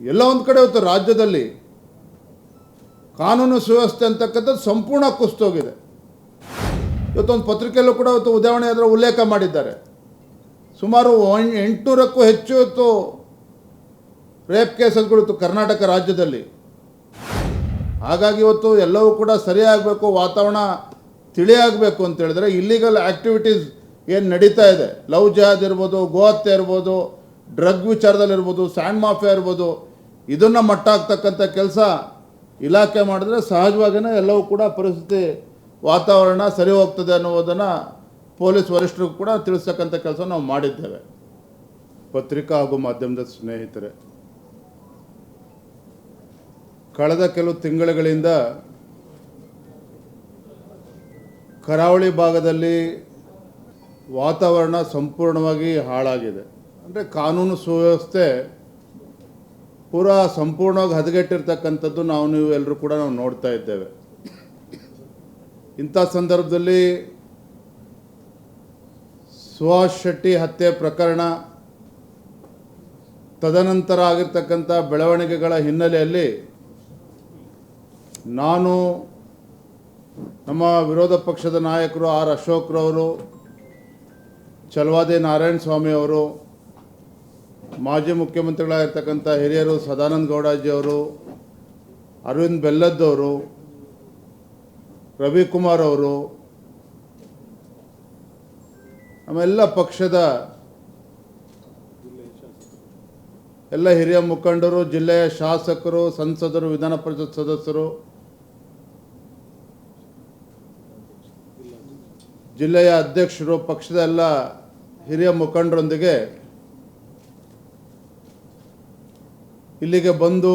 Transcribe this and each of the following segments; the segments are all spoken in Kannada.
ಎಲ್ಲ ಒಂದು ಕಡೆ ಇವತ್ತು ರಾಜ್ಯದಲ್ಲಿ. ಕಾನೂನು ಸುವ್ಯವಸ್ಥೆ ಅಂತಕ್ಕಂಥದ್ದು ಸಂಪೂರ್ಣ ಕುಸ್ತೋಗಿದೆ ಇವತ್ತೊಂದು ಪತ್ರಿಕೆಯಲ್ಲೂ ಕೂಡ ಇವತ್ತು ಉದಾಹರಣೆ ಅದರ ಉಲ್ಲೇಖ ಮಾಡಿದ್ದಾರೆ. ಸುಮಾರು ಎಂಟುನೂರಕ್ಕೂ ಹೆಚ್ಚು ಇವತ್ತು ರೇಪ್ ಕೇಸಸ್ಗಳು ಇತ್ತು ಕರ್ನಾಟಕ ರಾಜ್ಯದಲ್ಲಿ. ಹಾಗಾಗಿ ಇವತ್ತು ಎಲ್ಲವೂ ಕೂಡ ಸರಿಯಾಗಬೇಕು, ವಾತಾವರಣ ತಿಳಿಯಾಗಬೇಕು ಅಂತ ಹೇಳಿದ್ರೆ ಇಲ್ಲಿಗಲ್ ಆ್ಯಕ್ಟಿವಿಟೀಸ್ ಏನು ನಡೀತಾ ಇದೆ. ಲವ್ ಜಹಾದ್ ಇರ್ಬೋದು, ಗೋಹತ್ಯೆ ಇರ್ಬೋದು ಡ್ರಗ್ ವಿಚಾರದಲ್ಲಿರ್ಬೋದು, ಸ್ಯಾಂಡ್ ಮಾಫಿಯಾ ಇರ್ಬೋದು, ಇದನ್ನು ಮಟ್ಟ ಆಗ್ತಕ್ಕಂಥ ಕೆಲಸ ಇಲಾಖೆ ಮಾಡಿದ್ರೆ ಸಹಜವಾಗಿಯೇ ಎಲ್ಲವೂ ಕೂಡ ಪರಿಸ್ಥಿತಿ ವಾತಾವರಣ ಸರಿ ಹೋಗ್ತದೆ ಅನ್ನುವುದನ್ನು ಪೊಲೀಸ್ ವರಿಷ್ಠರು ಕೂಡ ತಿಳಿಸ್ತಕ್ಕಂಥ ಕೆಲಸ ನಾವು ಮಾಡಿದ್ದೇವೆ. ಪತ್ರಿಕಾ ಹಾಗೂ ಮಾಧ್ಯಮದ ಸ್ನೇಹಿತರೆ, ಕಳೆದ ಕೆಲವು ತಿಂಗಳುಗಳಿಂದ ಕರಾವಳಿ ಭಾಗದಲ್ಲಿ ವಾತಾವರಣ ಸಂಪೂರ್ಣವಾಗಿ ಹಾಳಾಗಿದೆ. ಅಂದರೆ ಕಾನೂನು ಸುವ್ಯವಸ್ಥೆ ಪೂರಾ ಸಂಪೂರ್ಣವಾಗಿ ಹದಗೆಟ್ಟಿರ್ತಕ್ಕಂಥದ್ದು ನಾವು ನೀವು ಎಲ್ಲರೂ ಕೂಡ ನಾವು ನೋಡ್ತಾ ಇದ್ದೇವೆ. ಇಂಥ ಸಂದರ್ಭದಲ್ಲಿ ಸುಹಾಸ್ ಶೆಟ್ಟಿ ಹತ್ಯೆ ಪ್ರಕರಣ ತದನಂತರ ಆಗಿರ್ತಕ್ಕಂಥ ಬೆಳವಣಿಗೆಗಳ ಹಿನ್ನೆಲೆಯಲ್ಲಿ ನಾನು ನಮ್ಮ ವಿರೋಧ ಪಕ್ಷದ ನಾಯಕರು ಆರ್ ಅಶೋಕ್ರವರು ಚಲವಾದಿ ನಾರಾಯಣ ಸ್ವಾಮಿ ಅವರು ಮಾಜಿ ಮುಖ್ಯಮಂತ್ರಿಗಳಾಗಿರ್ತಕ್ಕಂಥ ಹಿರಿಯರು ಸದಾನಂದ ಗೌಡಾಜಿ ಅವರು, ಅರವಿಂದ್ ಬೆಲ್ಲದ್ದವರು ರವಿಕುಮಾರ್ ಅವರು, ನಮ್ಮೆಲ್ಲ ಪಕ್ಷದ ಎಲ್ಲ ಹಿರಿಯ ಮುಖಂಡರು, ಜಿಲ್ಲೆಯ ಶಾಸಕರು, ಸಂಸದರು, ವಿಧಾನ ಪರಿಷತ್ ಸದಸ್ಯರು, ಜಿಲ್ಲೆಯ ಅಧ್ಯಕ್ಷರು, ಪಕ್ಷದ ಎಲ್ಲ ಹಿರಿಯ ಮುಖಂಡರೊಂದಿಗೆ ಇಲ್ಲಿಗೆ ಬಂದು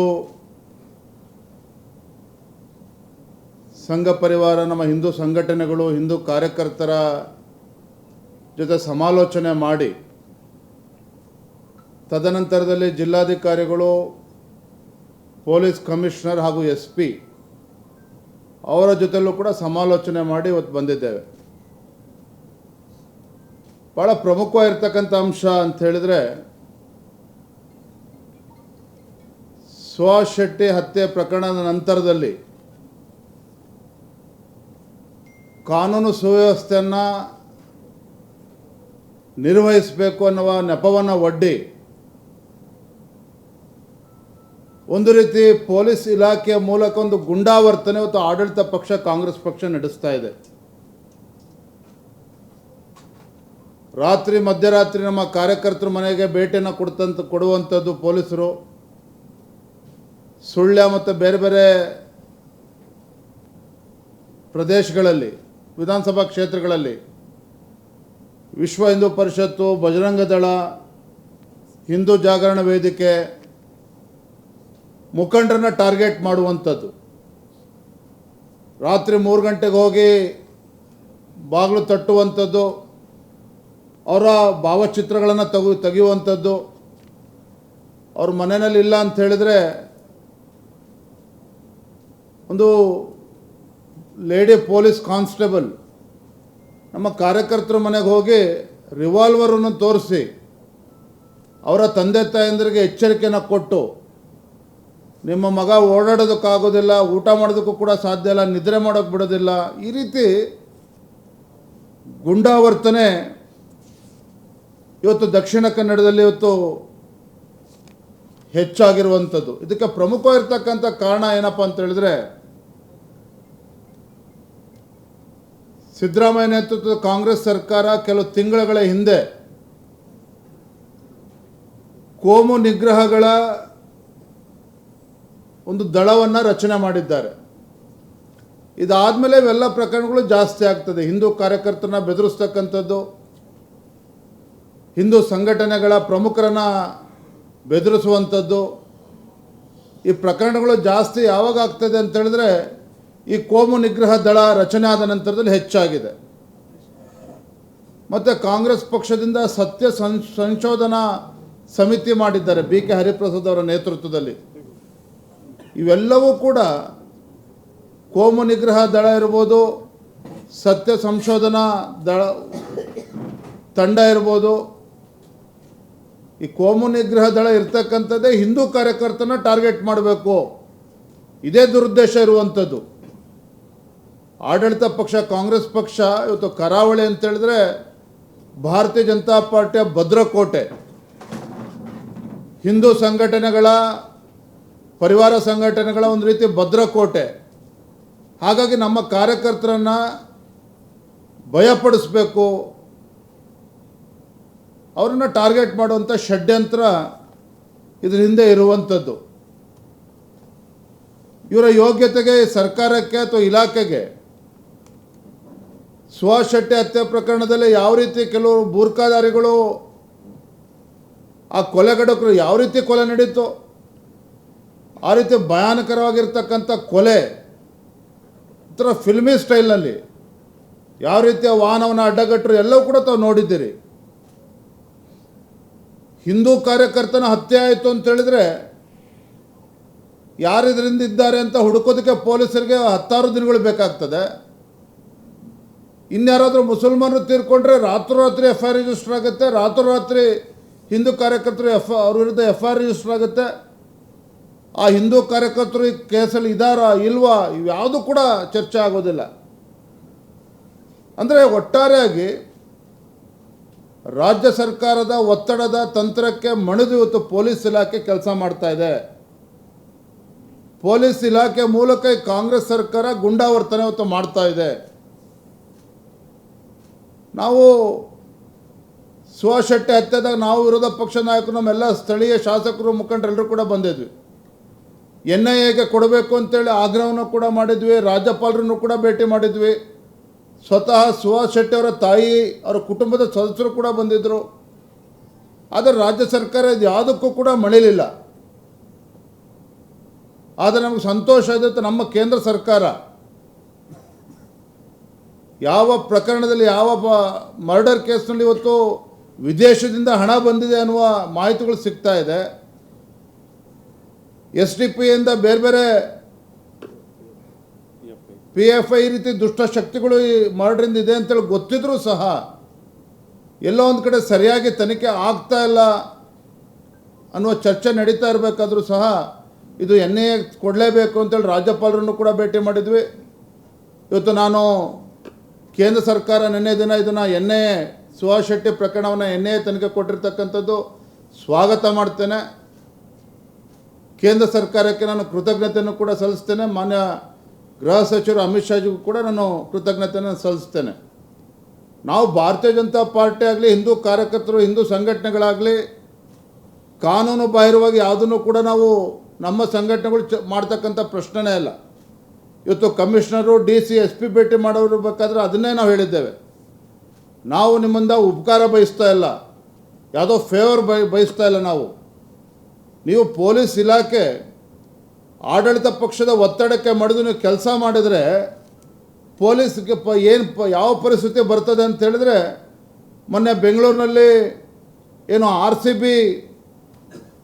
ಸಂಘ ಪರಿವಾರ, ನಮ್ಮ ಹಿಂದೂ ಸಂಘಟನೆಗಳು, ಹಿಂದೂ ಕಾರ್ಯಕರ್ತರ ಜೊತೆ ಸಮಾಲೋಚನೆ ಮಾಡಿ, ತದನಂತರದಲ್ಲಿ ಜಿಲ್ಲಾಧಿಕಾರಿಗಳು, ಪೊಲೀಸ್ ಕಮಿಷನರ್ ಹಾಗೂ ಎಸ್ ಪಿ ಅವರ ಜೊತೆಲೂ ಕೂಡ ಸಮಾಲೋಚನೆ ಮಾಡಿ ಇವತ್ತು ಬಂದಿದ್ದೇವೆ. ಭಾಳ ಪ್ರಮುಖವಾಗಿರ್ತಕ್ಕಂಥ ಅಂಶ ಅಂತ ಹೇಳಿದ್ರೆ ಸುಹಾಸ್ ಶೆಟ್ಟಿ ಹತ್ಯೆ ಪ್ರಕರಣದ ನಂತರದಲ್ಲಿ ಕಾನೂನು ಸುವ್ಯವಸ್ಥೆಯನ್ನು ನಿರ್ವಹಿಸಬೇಕು ಅನ್ನುವ ನೆಪವನ್ನು ಒಡ್ಡಿ ಒಂದು ರೀತಿ ಪೊಲೀಸ್ ಇಲಾಖೆಯ ಮೂಲಕ ಒಂದು ಗುಂಡಾವರ್ತನೆ ಮತ್ತು ಆಡಳಿತ ಪಕ್ಷ ಕಾಂಗ್ರೆಸ್ ಪಕ್ಷ ನಡೆಸ್ತಾ ಇದೆ. ರಾತ್ರಿ ಮಧ್ಯರಾತ್ರಿ ನಮ್ಮ ಕಾರ್ಯಕರ್ತರ ಮನೆಗೆ ಭೇಟಿಯನ್ನು ಕೊಡ್ತಂತ ಕೊಡುವಂಥದ್ದು ಪೊಲೀಸರು. ಸುಳ್ಯ ಮತ್ತು ಬೇರೆ ಬೇರೆ ಪ್ರದೇಶಗಳಲ್ಲಿ, ವಿಧಾನಸಭಾ ಕ್ಷೇತ್ರಗಳಲ್ಲಿ, ವಿಶ್ವ ಹಿಂದೂ ಪರಿಷತ್ತು, ಬಜರಂಗ ದಳ, ಹಿಂದೂ ಜಾಗರಣ ವೇದಿಕೆ ಮುಖಂಡರನ್ನ ಟಾರ್ಗೆಟ್ ಮಾಡುವಂಥದ್ದು. ರಾತ್ರಿ ಮೂರು ಗಂಟೆಗೆ ಹೋಗಿ ಬಾಗಿಲು ತಟ್ಟುವಂಥದ್ದು, ಅವರ ಭಾವಚಿತ್ರಗಳನ್ನು ತೆಗು, ತೆಗೆಯುವಂಥದ್ದು. ಅವ್ರ ಮನೆಯಲ್ಲಿ ಇಲ್ಲ ಅಂತ ಹೇಳಿದರೆ ಒಂದು ಲೇಡಿ ಪೊಲೀಸ್ ಕಾನ್ಸ್ಟೇಬಲ್, ನಮ್ಮ ಕಾರ್ಯಕರ್ತರ ಮನೆಗೆ ಹೋಗಿ ರಿವಾಲ್ವರನ್ನು ತೋರಿಸಿ, ಅವರ ತಂದೆ ತಾಯಂದರಿಗೆ ಎಚ್ಚರಿಕೆಯನ್ನು ಕೊಟ್ಟು, ನಿಮ್ಮ ಮಗ ಓಡಾಡೋದಕ್ಕಾಗೋದಿಲ್ಲ, ಊಟ ಮಾಡೋದಕ್ಕೂ ಕೂಡ ಸಾಧ್ಯ ಇಲ್ಲ, ನಿದ್ರೆ ಮಾಡೋಕ್ಕೆ ಬಿಡೋದಿಲ್ಲ, ಈ ರೀತಿ ಗುಂಡಾವರ್ತನೆ ಇವತ್ತು ದಕ್ಷಿಣ ಕನ್ನಡದಲ್ಲಿ ಇವತ್ತು ಹೆಚ್ಚಾಗಿರುವಂಥದ್ದು. ಇದಕ್ಕೆ ಪ್ರಮುಖವಾಗಿರ್ತಕ್ಕಂಥ ಕಾರಣ ಏನಪ್ಪ ಅಂತ ಹೇಳಿದ್ರೆ ಸಿದ್ದರಾಮಯ್ಯ ನೇತೃತ್ವದ ಕಾಂಗ್ರೆಸ್ ಸರ್ಕಾರ ಕೆಲವು ತಿಂಗಳುಗಳ ಹಿಂದೆ ಕೋಮು ನಿಗ್ರಹಗಳ ಒಂದು ದಳವನ್ನು ರಚನೆ ಮಾಡಿದ್ದಾರೆ. ಇದಾದಮೇಲೆ ಇವೆಲ್ಲ ಪ್ರಕರಣಗಳು ಜಾಸ್ತಿ ಆಗ್ತದೆ. ಹಿಂದೂ ಕಾರ್ಯಕರ್ತರನ್ನ ಬೆದರಿಸ್ತಕ್ಕಂಥದ್ದು, ಹಿಂದೂ ಸಂಘಟನೆಗಳ ಪ್ರಮುಖರನ್ನ ಬೆದರಿಸುವಂಥದ್ದು, ಈ ಪ್ರಕರಣಗಳು ಜಾಸ್ತಿ ಯಾವಾಗ ಆಗ್ತದೆ ಅಂತ ಹೇಳಿದ್ರೆ ಈ ಕೋಮು ನಿಗ್ರಹ ದಳ ರಚನೆ ಆದ ನಂತರದಲ್ಲಿ ಹೆಚ್ಚಾಗಿದೆ. ಮತ್ತು ಕಾಂಗ್ರೆಸ್ ಪಕ್ಷದಿಂದ ಸತ್ಯ ಸಂ, ಸಂಶೋಧನಾ ಸಮಿತಿ ಮಾಡಿದ್ದಾರೆ ಬಿ ಕೆ ಹರಿಪ್ರಸಾದ್ ಅವರ ನೇತೃತ್ವದಲ್ಲಿ. ಇವೆಲ್ಲವೂ ಕೂಡ ಕೋಮು ನಿಗ್ರಹ ದಳ ಇರ್ಬೋದು, ಸತ್ಯ ಸಂಶೋಧನಾ ದಳ ತಂಡ ಇರ್ಬೋದು, ಈ ಕೋಮು ನಿಗ್ರಹ ದಳ ಇರ್ತಕ್ಕಂಥದ್ದೇ ಹಿಂದೂ ಕಾರ್ಯಕರ್ತನ ಟಾರ್ಗೆಟ್ ಮಾಡಬೇಕು. ಇದೇ ದುರುದ್ದೇಶ ಇರುವಂಥದ್ದು. ಆಡಳಿತ ಪಕ್ಷ, ಕಾಂಗ್ರೆಸ್ ಪಕ್ಷ, ಇವತ್ತು ಕರಾವಳಿ ಅಂತ ಹೇಳಿದ್ರೆ ಭಾರತೀಯ ಜನತಾ ಪಾರ್ಟಿಯ ಭದ್ರಕೋಟೆ. ಹಿಂದೂ ಸಂಘಟನೆಗಳ, ಪರಿವಾರ ಸಂಘಟನೆಗಳ ಒಂದು ರೀತಿ ಭದ್ರಕೋಟೆ. ಹಾಗಾಗಿ ನಮ್ಮ ಕಾರ್ಯಕರ್ತರನ್ನು ಭಯಪಡಿಸ್ಬೇಕು. ಅವರನ್ನು ಟಾರ್ಗೆಟ್ ಮಾಡುವಂಥ ಷಡ್ಯಂತ್ರ ಇದ್ರ ಹಿಂದೆ ಇರುವಂಥದ್ದು ಇವರ ಯೋಗ್ಯತೆಗೆ, ಸರ್ಕಾರಕ್ಕೆ ಅಥವಾ ಇಲಾಖೆಗೆ ಸುಹಾಸ್ ಶೆಟ್ಟಿ ಹತ್ಯೆ ಪ್ರಕರಣದಲ್ಲಿ ಯಾವ ರೀತಿ ಕೆಲವು ಬೂರ್ಖಾದಾರಿಗಳು ಆ ಕೊಲೆಗಡಕರು ಯಾವ ರೀತಿ ಕೊಲೆ ನಡೀತು, ಆ ರೀತಿ ಭಯಾನಕರವಾಗಿರ್ತಕ್ಕಂಥ ಕೊಲೆ ಒಂಥರ ಫಿಲ್ಮಿ ಸ್ಟೈಲ್ನಲ್ಲಿ ಯಾವ ರೀತಿಯ ವಾಹನವನ್ನು ಅಡ್ಡಗಟ್ಟರು ಎಲ್ಲವೂ ಕೂಡ ತಾವು ನೋಡಿದ್ದೀರಿ. ಹಿಂದೂ ಕಾರ್ಯಕರ್ತನ ಹತ್ಯೆ ಆಯಿತು ಅಂತ ಹೇಳಿದ್ರೆ ಯಾರು ಇದರಿಂದ ಇದ್ದಾರೆ ಅಂತ ಹುಡುಕೋದಕ್ಕೆ ಪೊಲೀಸರಿಗೆ ಹತ್ತಾರು ದಿನಗಳು ಬೇಕಾಗ್ತದೆ. ಇನ್ಯಾರಾದರೂ ಮುಸಲ್ಮಾನರು ತೀರ್ಕೊಂಡ್ರೆ ರಾತ್ರೋರಾತ್ರಿ ಎಫ್ ಐ ಆರ್ ರಿಜಿಸ್ಟರ್ ಆಗುತ್ತೆ, ರಾತ್ರೋರಾತ್ರಿ ಹಿಂದೂ ಕಾರ್ಯಕರ್ತರು ಎಫ್ ಅವ್ರ ವಿರುದ್ಧ ಎಫ್ ಐ ರಿಜಿಸ್ಟರ್ ಆಗುತ್ತೆ. ಆ ಹಿಂದೂ ಕಾರ್ಯಕರ್ತರು ಈ ಕೇಸಲ್ಲಿ ಇದ್ದಾರಾ ಇಲ್ವಾ, ಇವ್ಯಾವುದು ಕೂಡ ಚರ್ಚೆ ಆಗೋದಿಲ್ಲ. ಅಂದರೆ ಒಟ್ಟಾರೆಯಾಗಿ ರಾಜ್ಯ ಸರ್ಕಾರದ ಒತ್ತಡದ ತಂತ್ರಕ್ಕೆ ಮಣಿದು ಇವತ್ತು ಪೊಲೀಸ್ ಇಲಾಖೆ ಕೆಲಸ ಮಾಡ್ತಾ ಇದೆ. ಪೊಲೀಸ್ ಇಲಾಖೆ ಮೂಲಕ ಕಾಂಗ್ರೆಸ್ ಸರ್ಕಾರ ಗುಂಡಾವರ್ತನೆ ಇವತ್ತು ಮಾಡ್ತಾ ಇದೆ. ನಾವು ಸುಹಾಸ್ ಶೆಟ್ಟಿ ಹತ್ಯೆದಾಗ ನಾವು ವಿರೋಧ ಪಕ್ಷ ನಾಯಕರು, ನಮ್ಮೆಲ್ಲ ಸ್ಥಳೀಯ ಶಾಸಕರು ಮುಖಂಡರೆಲ್ಲರೂ ಕೂಡ ಬಂದಿದ್ವಿ. ಎನ್ ಐ ಎಗೆ ಕೊಡಬೇಕು ಅಂತೇಳಿ ಆಗ್ರಹವನ್ನು ಕೂಡ ಮಾಡಿದ್ವಿ, ರಾಜ್ಯಪಾಲರನ್ನು ಕೂಡ ಭೇಟಿ ಮಾಡಿದ್ವಿ. ಸ್ವತಃ ಸುಹಾಸ್ ಶೆಟ್ಟಿ ಅವರ ತಾಯಿ, ಅವರ ಕುಟುಂಬದ ಸದಸ್ಯರು ಕೂಡ ಬಂದಿದ್ದರು ಆದರೆ ರಾಜ್ಯ ಸರ್ಕಾರ ಇದು ಯಾವುದಕ್ಕೂ ಕೂಡ ಮಣಿಲಿಲ್ಲ. ಆದರೆ ನಮಗೆ ಸಂತೋಷ ಇದೆ ನಮ್ಮ ಕೇಂದ್ರ ಸರ್ಕಾರ ಯಾವ ಪ್ರಕರಣದಲ್ಲಿ ಯಾವ ಮರ್ಡರ್ ಕೇಸ್ನಲ್ಲಿ ಇವತ್ತು ವಿದೇಶದಿಂದ ಹಣ ಬಂದಿದೆ ಅನ್ನುವ ಮಾಹಿತಿಗಳು ಸಿಗ್ತಾ ಇದೆ. ಎಸ್ ಡಿ ಪಿಯಿಂದ ಬೇರೆ ಬೇರೆ ಪಿ ಎಫ್ ಐ ರೀತಿ ದುಷ್ಟ ಶಕ್ತಿಗಳು ಈ ಮರ್ಡ್ರಿಂದ ಇದೆ ಅಂತೇಳಿ ಗೊತ್ತಿದ್ರೂ ಸಹ ಎಲ್ಲೋ ಒಂದು ಕಡೆ ಸರಿಯಾಗಿ ತನಿಖೆ ಆಗ್ತಾ ಇಲ್ಲ ಅನ್ನುವ ಚರ್ಚೆ ನಡೀತಾ ಇರಬೇಕಾದ್ರೂ ಸಹ ಇದು ಎನ್ ಎ ಕೊಡಲೇಬೇಕು ಅಂತೇಳಿ ರಾಜ್ಯಪಾಲರನ್ನು ಕೂಡ ಭೇಟಿ ಮಾಡಿದ್ವಿ. ಇವತ್ತು ನಾನು ಕೇಂದ್ರ ಸರ್ಕಾರ ನಿನ್ನೆ ದಿನ ಇದನ್ನು ಎನ್ ಎ ಶೆಟ್ಟಿ ಪ್ರಕರಣವನ್ನು ಎನ್ ಎ ತನಿಖೆ ಕೊಟ್ಟಿರ್ತಕ್ಕಂಥದ್ದು ಸ್ವಾಗತ ಮಾಡ್ತೇನೆ. ಕೇಂದ್ರ ಸರ್ಕಾರಕ್ಕೆ ನಾನು ಕೃತಜ್ಞತೆಯನ್ನು ಕೂಡ ಸಲ್ಲಿಸ್ತೇನೆ. ಮಾನ್ಯ ಗೃಹ ಸಚಿವರು ಅಮಿತ್ ಶಾಜಿಗೂ ಕೂಡ ನಾನು ಕೃತಜ್ಞತೆಯನ್ನು ಸಲ್ಲಿಸ್ತೇನೆ. ನಾವು ಭಾರತೀಯ ಜನತಾ ಪಾರ್ಟಿ ಆಗಲಿ, ಹಿಂದೂ ಕಾರ್ಯಕರ್ತರು, ಹಿಂದೂ ಸಂಘಟನೆಗಳಾಗಲಿ, ಕಾನೂನು ಬಾಹಿರವಾಗಿ ಯಾವುದನ್ನು ಕೂಡ ನಾವು ನಮ್ಮ ಸಂಘಟನೆಗಳು ಚ, ಮಾಡ್ತಕ್ಕಂಥ ಪ್ರಶ್ನೆನೇ ಇಲ್ಲ ಇವತ್ತು commissioner, D C, S P ಭೇಟಿ ಮಾಡೋರ್ಬೇಕಾದ್ರೆ ಅದನ್ನೇ ನಾವು ಹೇಳಿದ್ದೇವೆ. ನಾವು ನಿಮ್ಮಿಂದ ಉಪಕಾರ ಬಯಸ್ತಾ ಇಲ್ಲ. ಯಾವುದೋ ಫೇವರ್ ಬಯ, ಬಯಸ್ತಾ ಇಲ್ಲ ನಾವು. ನೀವು ಪೊಲೀಸ್ ಇಲಾಖೆ ಆಡಳಿತ ಪಕ್ಷದ ಒತ್ತಡಕ್ಕೆ ಮಡಿದು ನೀವು ಕೆಲಸ ಮಾಡಿದರೆ ಪೊಲೀಸ್ಗೆ ಪ, ಏನು ಪ, ಯಾವ ಪರಿಸ್ಥಿತಿ ಬರ್ತದೆ ಅಂತ ಹೇಳಿದ್ರೆ ಮೊನ್ನೆ ಬೆಂಗಳೂರಿನಲ್ಲಿ ಏನು ಆರ್ ಸಿ ಬಿ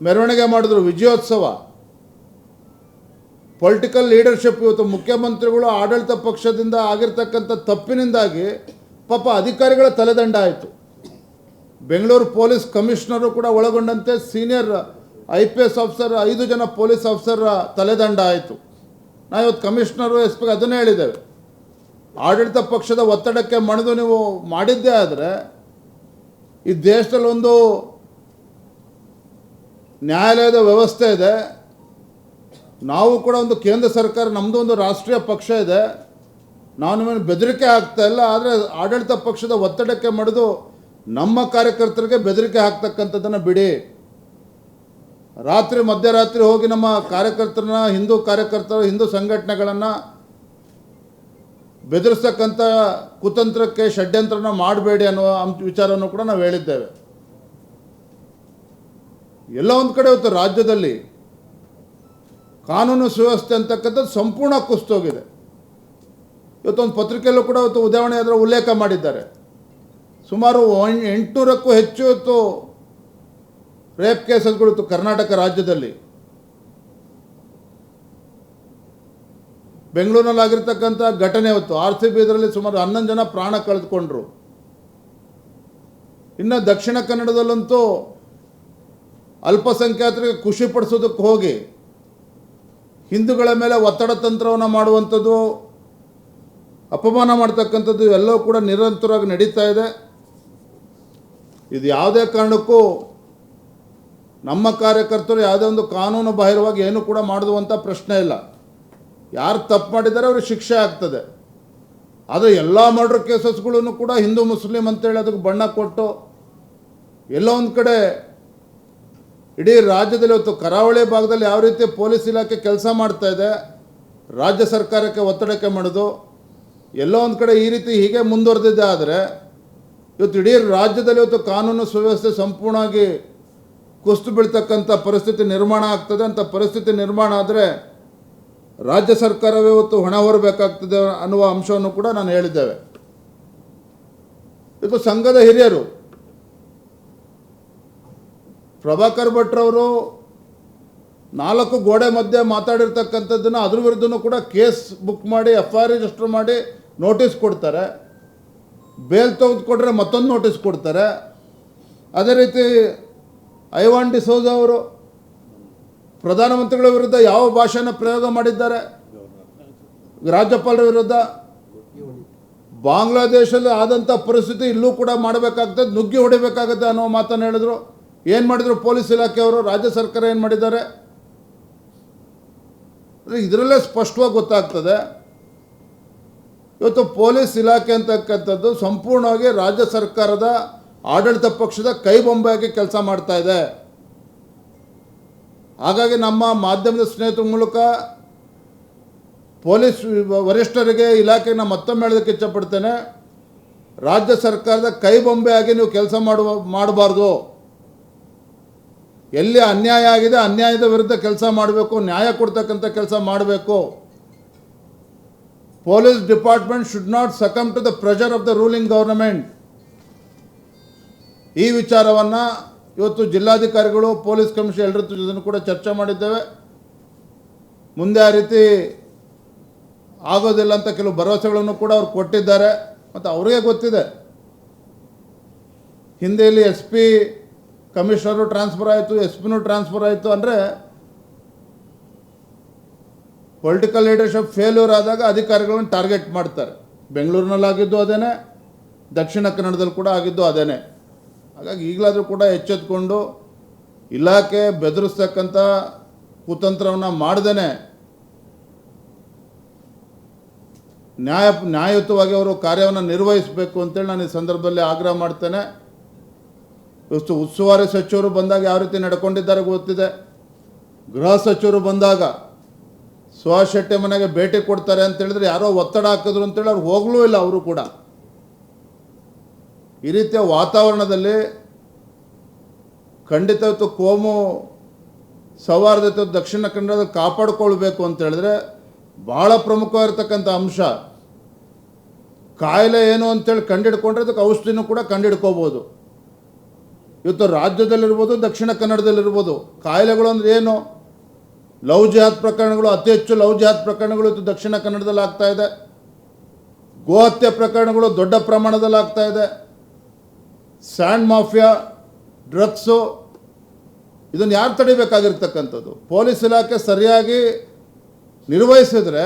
ಮೆರವಣಿಗೆ ಮಾಡಿದ್ರು ವಿಜಯೋತ್ಸವ. ಪೊಲಿಟಿಕಲ್ ಲೀಡರ್ಶಿಪ್ ಇವತ್ತು ಮುಖ್ಯಮಂತ್ರಿಗಳು ಆಡಳಿತ ಪಕ್ಷದಿಂದ ಆಗಿರ್ತಕ್ಕಂಥ ತಪ್ಪಿನಿಂದಾಗಿ ಪಾಪ ಅಧಿಕಾರಿಗಳ ತಲೆದಂಡ ಆಯಿತು. ಬೆಂಗಳೂರು ಪೊಲೀಸ್ ಕಮಿಷನರು ಕೂಡ ಒಳಗೊಂಡಂತೆ senior I P S officer, ಐದು ಜನ ಪೊಲೀಸ್ ಆಫೀಸರ್ ತಲೆದಂಡ ಆಯಿತು. ನಾವು ಇವತ್ತು ಕಮಿಷನರು ಎಸ್ ಪಿ ಅದನ್ನೇ ಹೇಳಿದ್ದೇವೆ. ಆಡಳಿತ ಪಕ್ಷದ ಒತ್ತಡಕ್ಕೆ ಮಣಿದು ನೀವು ಮಾಡಿದ್ದೇ ಆದರೆ ಈ ದೇಶದಲ್ಲಿ ಒಂದು ನ್ಯಾಯಾಲಯದ ವ್ಯವಸ್ಥೆ ಇದೆ. ನಾವು ಕೂಡ ಒಂದು ಕೇಂದ್ರ ಸರ್ಕಾರ ನಮ್ಮದು ಒಂದು ರಾಷ್ಟ್ರೀಯ ಪಕ್ಷ ಇದೆ. ನಾನು ಬೆದರಿಕೆ ಆಗ್ತಾ ಇಲ್ಲ, ಆದರೆ ಆಡಳಿತ ಪಕ್ಷದ ಒತ್ತಡಕ್ಕೆ ಮಡಿದು ನಮ್ಮ ಕಾರ್ಯಕರ್ತರಿಗೆ ಬೆದರಿಕೆ ಹಾಕ್ತಕ್ಕಂಥದ್ದನ್ನು ಬಿಡಿ. ರಾತ್ರಿ, ಮಧ್ಯರಾತ್ರಿ ಹೋಗಿ ನಮ್ಮ ಕಾರ್ಯಕರ್ತರನ್ನ, ಹಿಂದೂ ಕಾರ್ಯಕರ್ತರು, ಹಿಂದೂ ಸಂಘಟನೆಗಳನ್ನು ಬೆದರಿಸ್ತಕ್ಕಂಥ ಕುತಂತ್ರಕ್ಕೆ ಷಡ್ಯಂತ್ರನ ಮಾಡಬೇಡಿ ಅನ್ನುವ ಅಂಶ ವಿಚಾರವನ್ನು ಕೂಡ ನಾವು ಹೇಳಿದ್ದೇವೆ. ಎಲ್ಲ ಒಂದು ಕಡೆ ಇವತ್ತು ರಾಜ್ಯದಲ್ಲಿ ಕಾನೂನು ಸುವ್ಯವಸ್ಥೆ ಅಂತಕ್ಕಂಥದ್ದು ಸಂಪೂರ್ಣ ಕುಸ್ತೋಗಿದೆ ಇವತ್ತೊಂದು ಪತ್ರಿಕೆಯಲ್ಲೂ ಕೂಡ ಇವತ್ತು ಉದಾಹರಣೆ ಅದರ ಉಲ್ಲೇಖ ಮಾಡಿದ್ದಾರೆ. ಸುಮಾರು ಎಂಟುನೂರಕ್ಕೂ ಹೆಚ್ಚು ಇವತ್ತು ರೇಪ್ ಕೇಸಸ್ಗಳು ಇತ್ತು ಕರ್ನಾಟಕ ರಾಜ್ಯದಲ್ಲಿ. ಬೆಂಗಳೂರಿನಲ್ಲಿ ಆಗಿರ್ತಕ್ಕಂಥ ಘಟನೆ ಇವತ್ತು. ಆರ್ ಸಿ ಬಿ ಇದರಲ್ಲಿ ಸುಮಾರು ಹನ್ನೊಂದು ಜನ ಪ್ರಾಣ ಕಳೆದುಕೊಂಡ್ರು. ಇನ್ನು ದಕ್ಷಿಣ ಕನ್ನಡದಲ್ಲಂತೂ ಅಲ್ಪಸಂಖ್ಯಾತರಿಗೆ ಖುಷಿ ಪಡಿಸೋದಕ್ಕೆ ಹೋಗಿ ಹಿಂದೂಗಳ ಮೇಲೆ ಒತ್ತಡ ತಂತ್ರವನ್ನು ಮಾಡುವಂಥದ್ದು, ಅಪಮಾನ ಮಾಡ್ತಕ್ಕಂಥದ್ದು ಎಲ್ಲವೂ ಕೂಡ ನಿರಂತರವಾಗಿ ನಡೀತಾ ಇದೆ. ಇದು ಯಾವುದೇ ಕಾರಣಕ್ಕೂ ನಮ್ಮ ಕಾರ್ಯಕರ್ತರು ಯಾವುದೇ ಒಂದು ಕಾನೂನು ಬಾಹಿರವಾಗಿ ಏನು ಕೂಡ ಮಾಡುವಂಥ ಪ್ರಶ್ನೆ ಇಲ್ಲ. ಯಾರು ತಪ್ಪು ಮಾಡಿದ್ದಾರೆ ಅವ್ರಿಗೆ ಶಿಕ್ಷೆ ಆಗ್ತದೆ. ಆದರೆ ಎಲ್ಲ ಮರ್ಡರ್ ಕೇಸಸ್ಗಳನ್ನು ಕೂಡ ಹಿಂದೂ ಮುಸ್ಲಿಂ ಅಂತೇಳಿ ಅದಕ್ಕೆ ಬಣ್ಣ ಕೊಟ್ಟು ಎಲ್ಲೋ ಒಂದು ಕಡೆ ಇಡೀ ರಾಜ್ಯದಲ್ಲಿ ಇವತ್ತು ಕರಾವಳಿ ಭಾಗದಲ್ಲಿ ಯಾವ ರೀತಿ ಪೊಲೀಸ್ ಇಲಾಖೆ ಕೆಲಸ ಮಾಡ್ತಾ ಇದೆ, ರಾಜ್ಯ ಸರ್ಕಾರಕ್ಕೆ ಒತ್ತಡಕ್ಕೆ ಮಾಡೋದು, ಎಲ್ಲೋ ಒಂದು ಕಡೆ ಈ ರೀತಿ ಹೀಗೆ ಮುಂದುವರೆದಿದೆ ಆದರೆ, ಇವತ್ತು ಇಡೀ ರಾಜ್ಯದಲ್ಲಿ ಇವತ್ತು ಕಾನೂನು ಸುವ್ಯವಸ್ಥೆ ಸಂಪೂರ್ಣವಾಗಿ ಕುಸ್ತು ಬೀಳ್ತಕ್ಕಂಥ ಪರಿಸ್ಥಿತಿ ನಿರ್ಮಾಣ ಆಗ್ತದೆ. ಅಂತ ಪರಿಸ್ಥಿತಿ ನಿರ್ಮಾಣ ಆದರೆ ರಾಜ್ಯ ಸರ್ಕಾರವೇ ಇವತ್ತು ಹೊಣೆ ಹೊರಬೇಕಾಗ್ತದೆ ಅನ್ನುವ ಅಂಶವನ್ನು ಕೂಡ ನಾನು ಹೇಳಿದ್ದೇವೆ. ಇದು ಸಂಘದ ಹಿರಿಯರು ಪ್ರಭಾಕರ್ ಭಟ್ರವರು ನಾಲ್ಕು ಗೋಡೆ ಮಧ್ಯೆ ಮಾತಾಡಿರ್ತಕ್ಕಂಥದ್ದನ್ನು ಅದ್ರ ವಿರುದ್ಧನೂ ಕೂಡ ಕೇಸ್ ಬುಕ್ ಮಾಡಿ ಎಫ್ ಐ ಆರ್ ರಿಜಿಸ್ಟರ್ ಮಾಡಿ ನೋಟಿಸ್ ಕೊಡ್ತಾರೆ. ಬೇಲ್ ತೆಗೆದುಕೊಟ್ರೆ ಮತ್ತೊಂದು ನೋಟಿಸ್ ಕೊಡ್ತಾರೆ. ಅದೇ ರೀತಿ ಐವಾನ್ ಡಿಸೋಜ ಅವರು ಪ್ರಧಾನಮಂತ್ರಿಗಳ ವಿರುದ್ಧ ಯಾವ ಭಾಷೆನ ಪ್ರಯೋಗ ಮಾಡಿದ್ದಾರೆ? ರಾಜ್ಯಪಾಲರ ವಿರುದ್ಧ? ಬಾಂಗ್ಲಾದೇಶದಲ್ಲಿ ಆದಂಥ ಪರಿಸ್ಥಿತಿ ಇಲ್ಲೂ ಕೂಡ ಮಾಡಬೇಕಾಗ್ತದೆ, ನುಗ್ಗಿ ಹೊಡಿಬೇಕಾಗುತ್ತೆ ಅನ್ನೋ ಮಾತನ್ನು ಹೇಳಿದ್ರು. ಏನು ಮಾಡಿದ್ರು ಪೊಲೀಸ್ ಇಲಾಖೆಯವರು ರಾಜ್ಯ ಸರ್ಕಾರ ಏನು ಮಾಡಿದ್ದಾರೆ? ಇದರಲ್ಲೇ ಸ್ಪಷ್ಟವಾಗಿ ಗೊತ್ತಾಗ್ತದೆ. ಇವತ್ತು ಪೊಲೀಸ್ ಇಲಾಖೆ ಅಂತಕ್ಕಂಥದ್ದು ಸಂಪೂರ್ಣವಾಗಿ ರಾಜ್ಯ ಸರ್ಕಾರದ ಆಡಳಿತ ಪಕ್ಷದ ಕೈಬೊಂಬೆಯಾಗಿ ಕೆಲಸ ಮಾಡ್ತಾ ಇದೆ. ಹಾಗಾಗಿ ನಮ್ಮ ಮಾಧ್ಯಮದ ಸ್ನೇಹಿತರ ಮೂಲಕ ಪೊಲೀಸ್ ವರಿಷ್ಠರಿಗೆ ಇಲಾಖೆನ ಮತ್ತೊಮ್ಮೆ ಹೇಳೋದಕ್ಕೆ ಇಚ್ಛಪಡ್ತೇನೆ ರಾಜ್ಯ ಸರ್ಕಾರದ ಕೈಬೊಂಬೆಯಾಗಿ ನೀವು ಕೆಲಸ ಮಾಡುವ, ಮಾಡಬಾರ್ದು. ಎಲ್ಲಿ ಅನ್ಯಾಯ ಆಗಿದೆ, ಅನ್ಯಾಯದ ವಿರುದ್ಧ ಕೆಲಸ ಮಾಡಬೇಕು, ನ್ಯಾಯ ಕೊಡ್ತಕ್ಕಂಥ ಕೆಲಸ ಮಾಡಬೇಕು. Police department should not succumb to the pressure of the ruling government ಈ ವಿಚಾರವನ್ನು ಇವತ್ತು ಜಿಲ್ಲಾಧಿಕಾರಿಗಳು ಪೊಲೀಸ್ ಕಮಿಷನ್ ಎಲ್ಲರ ಜೊತೆ ಕೂಡ ಚರ್ಚೆ ಮಾಡಿದ್ದೇವೆ. ಮುಂದೆ ಆ ರೀತಿ ಆಗೋದಿಲ್ಲ ಅಂತ ಕೆಲವು ಭರವಸೆಗಳನ್ನು ಕೂಡ ಅವ್ರು ಕೊಟ್ಟಿದ್ದಾರೆ. ಮತ್ತು ಅವ್ರಿಗೆ ಗೊತ್ತಿದೆ. ಹಿಂದೆಯಲ್ಲಿ ಎಸ್ ಪಿ ಕಮಿಷನರು ಟ್ರಾನ್ಸ್ಫರ್ ಆಯಿತು, ಎಸ್ ಪಿನೂ ಟ್ರಾನ್ಸ್ಫರ್ ಆಯಿತು ಅಂದರೆ ಪೊಲಿಟಿಕಲ್ ಲೀಡರ್ಶಿಪ್ ಫೇಲ್ಯೂರ್ ಆದಾಗ ಅಧಿಕಾರಿಗಳನ್ನು ಟಾರ್ಗೆಟ್ ಮಾಡ್ತಾರೆ. ಬೆಂಗಳೂರಿನಲ್ಲಿ ಆಗಿದ್ದು ಅದೇನೆ, ದಕ್ಷಿಣ ಕನ್ನಡದಲ್ಲಿ ಕೂಡ ಆಗಿದ್ದು ಅದೇನೆ. ಹಾಗಾಗಿ ಈಗಲಾದರೂ ಕೂಡ ಎಚ್ಚೆತ್ಕೊಂಡು ಇಲಾಖೆ ಬೆದರಿಸ್ತಕ್ಕಂಥ ಕುತಂತ್ರವನ್ನು ಮಾಡ್ದೇ ನ್ಯಾಯ, ನ್ಯಾಯಯುತವಾಗಿ ಅವರು ಕಾರ್ಯವನ್ನು ನಿರ್ವಹಿಸಬೇಕು ಅಂತೇಳಿ ನಾನು ಈ ಸಂದರ್ಭದಲ್ಲಿ ಆಗ್ರಹ ಮಾಡ್ತೇನೆ. ಉಸ್ತುವಾರಿ ಸಚಿವರು ಬಂದಾಗ ಯಾವ ರೀತಿ ನಡ್ಕೊಂಡಿದ್ದಾರೆ ಗೊತ್ತಿದೆ. ಗೃಹ ಸಚಿವರು ಬಂದಾಗ ಸುಹಾಸ್ ಶೆಟ್ಟಿ ಮನೆಗೆ ಭೇಟಿ ಕೊಡ್ತಾರೆ ಅಂತ ಹೇಳಿದ್ರೆ ಯಾರೋ ಒತ್ತಡ ಹಾಕಿದ್ರು ಅಂತೇಳಿ ಅವ್ರು ಹೋಗ್ಲೂ ಇಲ್ಲ ಅವರು ಕೂಡ. ಈ ರೀತಿಯ ವಾತಾವರಣದಲ್ಲಿ ಖಂಡಿತ ಇವತ್ತು ಕೋಮು ಸೌಹಾರ್ದತೆ ದಕ್ಷಿಣ ಕನ್ನಡದ ಕಾಪಾಡಿಕೊಳ್ಬೇಕು ಅಂತ ಹೇಳಿದ್ರೆ ಭಾಳ ಪ್ರಮುಖವಾಗಿರ್ತಕ್ಕಂಥ ಅಂಶ ಕಾಯಿಲೆ ಏನು ಅಂತೇಳಿ ಕಂಡಿಡ್ಕೊಂಡ್ರೆ ಅದಕ್ಕೆ ಔಷಧಿನೂ ಕೂಡ ಕಂಡಿಡ್ಕೋಬೋದು ಇವತ್ತು ರಾಜ್ಯದಲ್ಲಿರ್ಬೋದು, ದಕ್ಷಿಣ ಕನ್ನಡದಲ್ಲಿರ್ಬೋದು ಕಾಯಿಲೆಗಳು ಅಂದರೆ ಏನು? ಲವ್ ಜಿಹಾದ್ ಪ್ರಕರಣಗಳು, ಅತಿ ಹೆಚ್ಚು ಲವ್ ಜಿಹಾದ್ ಪ್ರಕರಣಗಳು ಇವತ್ತು ದಕ್ಷಿಣ ಕನ್ನಡದಲ್ಲಿ ಆಗ್ತಾ ಇದೆ. ಗೋಹತ್ಯೆ ಪ್ರಕರಣಗಳು ದೊಡ್ಡ ಪ್ರಮಾಣದಲ್ಲಿ ಆಗ್ತಾ ಇದೆ. ಸ್ಯಾಂಡ್ ಮಾಫಿಯಾ, ಡ್ರಗ್ಸು, ಇದನ್ನು ಯಾರು ತಡಿಬೇಕಾಗಿರ್ತಕ್ಕಂಥದ್ದು? ಪೊಲೀಸ್ ಇಲಾಖೆ ಸರಿಯಾಗಿ ನಿರ್ವಹಿಸಿದ್ರೆ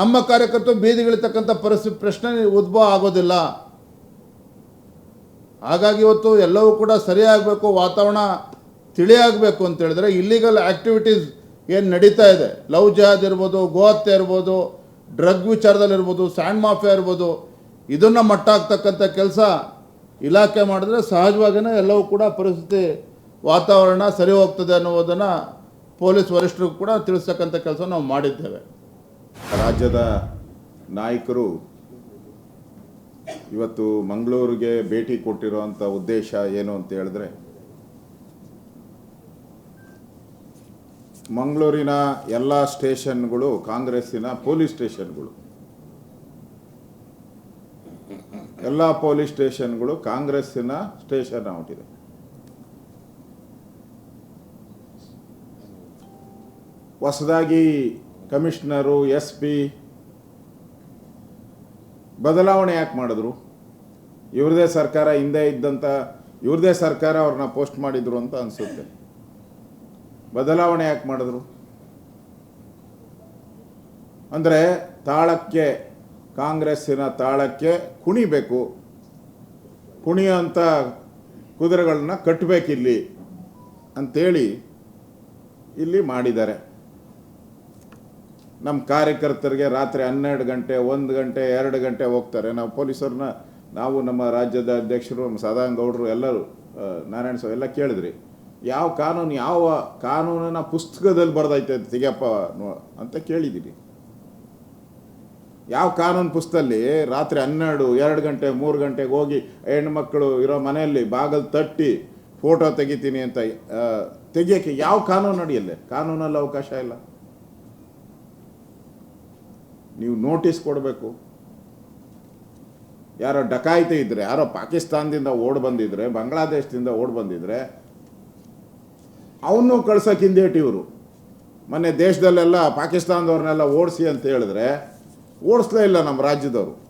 ನಮ್ಮ ಕಾರ್ಯಕರ್ತರು ಬೀದಿಗಿಳಿತಕ್ಕಂಥ ಪರಿಸ್ಥಿತಿ ಪ್ರಶ್ನೆ ಉದ್ಭವ ಆಗೋದಿಲ್ಲ. ಹಾಗಾಗಿ ಇವತ್ತು ಎಲ್ಲವೂ ಕೂಡ ಸರಿಯಾಗಬೇಕು, ವಾತಾವರಣ ತಿಳಿಯಾಗಬೇಕು ಅಂತ ಹೇಳಿದ್ರೆ ಇಲ್ಲಿಗಲ್ ಆ್ಯಕ್ಟಿವಿಟೀಸ್ ಏನು ನಡೀತಾ ಇದೆ. ಲವ್ ಜಹಾದ್ ಇರ್ಬೋದು, ಗೋಹತ್ಯೆ ಇರ್ಬೋದು, ಡ್ರಗ್ ವಿಚಾರದಲ್ಲಿರ್ಬೋದು ಸ್ಯಾಂಡ್ ಮಾಫಿಯಾ ಇರ್ಬೋದು, ಇದನ್ನು ಮಟ್ಟ ಹಾಕ್ತಕ್ಕಂಥ ಕೆಲಸ ಇಲಾಖೆ ಮಾಡಿದ್ರೆ ಸಹಜವಾಗಿಯೇ ಎಲ್ಲವೂ ಕೂಡ ಪರಿಸ್ಥಿತಿ, ವಾತಾವರಣ ಸರಿ ಹೋಗ್ತದೆ ಅನ್ನುವುದನ್ನು ಪೊಲೀಸ್ ವರಿಷ್ಠರು ಕೂಡ ತಿಳಿಸ್ತಕ್ಕಂಥ ಕೆಲಸ ನಾವು ಮಾಡಿದ್ದೇವೆ. ರಾಜ್ಯದ ನಾಯಕರು ಇವತ್ತು ಮಂಗಳೂರಿಗೆ ಭೇಟಿ ಕೊಟ್ಟಿರುವಂಥ ಉದ್ದೇಶ ಏನು ಅಂತ ಹೇಳಿದ್ರೆ, ಮಂಗಳೂರಿನ ಎಲ್ಲ ಸ್ಟೇಷನ್ಗಳು, ಕಾಂಗ್ರೆಸ್ಸಿನ ಪೊಲೀಸ್ ಸ್ಟೇಷನ್ಗಳು, ಎಲ್ಲ ಪೊಲೀಸ್ ಸ್ಟೇಷನ್ಗಳು ಕಾಂಗ್ರೆಸ್ಸಿನ ಸ್ಟೇಷನ್ ಆಗಿದೆ ಹೊಸದಾಗಿ ಕಮಿಷನರು, ಎಸ್ ಪಿ, ಬದಲಾವಣೆ ಯಾಕೆ ಮಾಡಿದ್ರು? ಇವ್ರದೇ ಸರ್ಕಾರ ಹಿಂದೆ ಇದ್ದಂಥ ಇವ್ರದೇ ಸರ್ಕಾರ ಅವ್ರನ್ನ ಪೋಸ್ಟ್ ಮಾಡಿದ್ರು ಅಂತ ಅನಿಸುತ್ತೆ. ಬದಲಾವಣೆ ಯಾಕೆ ಮಾಡಿದ್ರು? ಅಂದರೆ ತಾಳಕ್ಕೆ, ಕಾಂಗ್ರೆಸ್ಸಿನ ತಾಳಕ್ಕೆ ಕುಣಿಬೇಕು. ಕುಣಿಯೋಂಥ ಕುದುರೆಗಳನ್ನ ಕಟ್ಟಬೇಕಿಲ್ಲಿ ಅಂಥೇಳಿ ಇಲ್ಲಿ ಮಾಡಿದ್ದಾರೆ. ನಮ್ಮ ಕಾರ್ಯಕರ್ತರಿಗೆ ರಾತ್ರಿ ಹನ್ನೆರಡು ಗಂಟೆ, ಒಂದು ಗಂಟೆ, ಎರಡು ಗಂಟೆ ಹೋಗ್ತಾರೆ. ನಾವು ಪೊಲೀಸರನ್ನ ನಾವು ನಮ್ಮ ರಾಜ್ಯದ ಅಧ್ಯಕ್ಷರು, ನಮ್ಮ ಸದಾನಂದ ಗೌಡರು ಎಲ್ಲರೂ ನಾರಾಯಣ ಸ್ವಾಮಿ ಎಲ್ಲ ಕೇಳಿದ್ರಿ, ಯಾವ ಕಾನೂನು, ಯಾವ ಕಾನೂನನ್ನ ಪುಸ್ತಕದಲ್ಲಿ ಬರ್ದೈತೆ ತೆಗಿಯಪ್ಪ ಅಂತ ಕೇಳಿದ್ದೀರಿ ಯಾವ ಕಾನೂನು ಪುಸ್ತಕದಲ್ಲಿ ರಾತ್ರಿ ಹನ್ನೆರಡು, ಎರಡು ಗಂಟೆ, ಮೂರು ಗಂಟೆಗೆ ಹೋಗಿ ಹೆಣ್ಮಕ್ಳು ಇರೋ ಮನೆಯಲ್ಲಿ ಬಾಗಲ್ ತಟ್ಟಿ ಫೋಟೋ ತೆಗಿತೀನಿ ಅಂತ ತೆಗಿಯೋಕ್ಕೆ ಯಾವ ಕಾನೂನು ನಡೆಯಲ್ಲೇ? ಕಾನೂನಲ್ಲಿ ಅವಕಾಶ ಇಲ್ಲ. ನೀವು ನೋಟಿಸ್ ಕೊಡಬೇಕು. ಯಾರೋ ಡಕಾಯಿತಿ ಇದ್ರೆ, ಯಾರೋ ಪಾಕಿಸ್ತಾನದಿಂದ ಓಡ್ ಬಂದಿದ್ರೆ, ಬಾಂಗ್ಲಾದೇಶದಿಂದ ಓಡ್ ಬಂದಿದ್ರೆ, ಅವನು ಕಳ್ಸೋಕೆ ಹಿಂದೇಟಿ ಇವರು. ಮೊನ್ನೆ ದೇಶದಲ್ಲೆಲ್ಲ ಪಾಕಿಸ್ತಾನದವ್ರನ್ನೆಲ್ಲ ಓಡಿಸಿ ಅಂತ ಹೇಳಿದ್ರೆ, ಓಡಿಸ್ಲೇ ಇಲ್ಲ ನಮ್ಮ ರಾಜ್ಯದವರು.